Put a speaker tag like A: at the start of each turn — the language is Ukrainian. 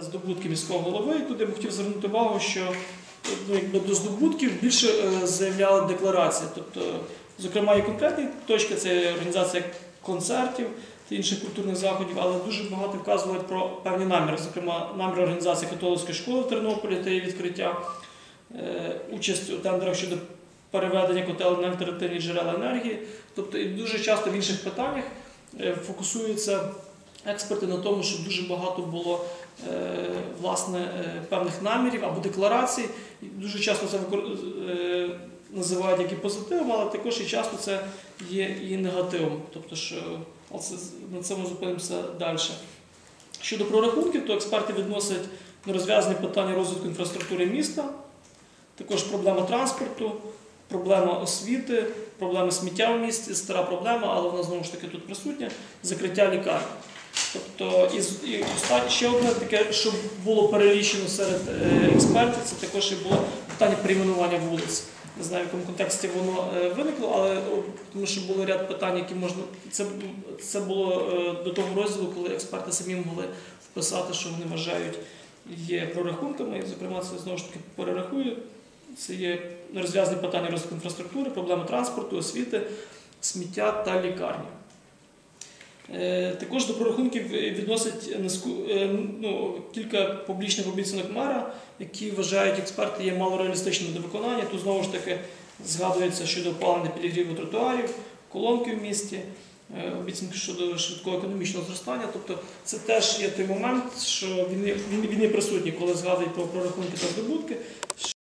A: здобутки міського голови. І тут я б хотів звернути увагу, що ну, якби до здобутків більше е, заявляли декларації. Тобто, зокрема, є конкретні точки, це організація концертів та інших культурних заходів, але дуже багато вказували про певні наміри, зокрема, наміри організації католицької школи в Тернополі та її відкриття, е, участь у тендерах щодо переведення котелень на альтернативні джерела енергії. Тобто, і дуже часто в інших питаннях е, фокусуються експерти на тому, що дуже багато було е, власне е, певних намірів або декларацій. Дуже часто це е, називають як і позитивом, але також і часто це є і негативом. Тобто, що на цьому зупинимося далі. Щодо прорахунків, то експерти відносять нерозв'язані питання розвитку інфраструктури міста, також проблема транспорту, проблема освіти, проблема сміття в місті, стара проблема, але вона знову ж таки тут присутня, закриття лікарні. Тобто, і, і ще одне таке, що було перелічено серед е, експертів, це також і було питання перейменування вулиць. Не знаю, в якому контексті воно е, виникло, але тому що було ряд питань, які можна. Це, це було е, до того розділу, коли експерти самі могли вписати, що вони вважають є прорахунками. І, зокрема, це знову ж таки перерахую. Це є розв'язані питання розвитку інфраструктури, проблеми транспорту, освіти, сміття та лікарні. Е, Також до прорахунків відносять низку- е, ну, кілька публічних обіцянок мера, які вважають експерти є малореалістичними до виконання. Тут знову ж таки згадується щодо опалення підігріву тротуарів, колонки в місті, е, обіцянки щодо швидкого економічного зростання. Тобто це теж є той момент, що він він, він є присутній, коли згадують про прорахунки та здобутки.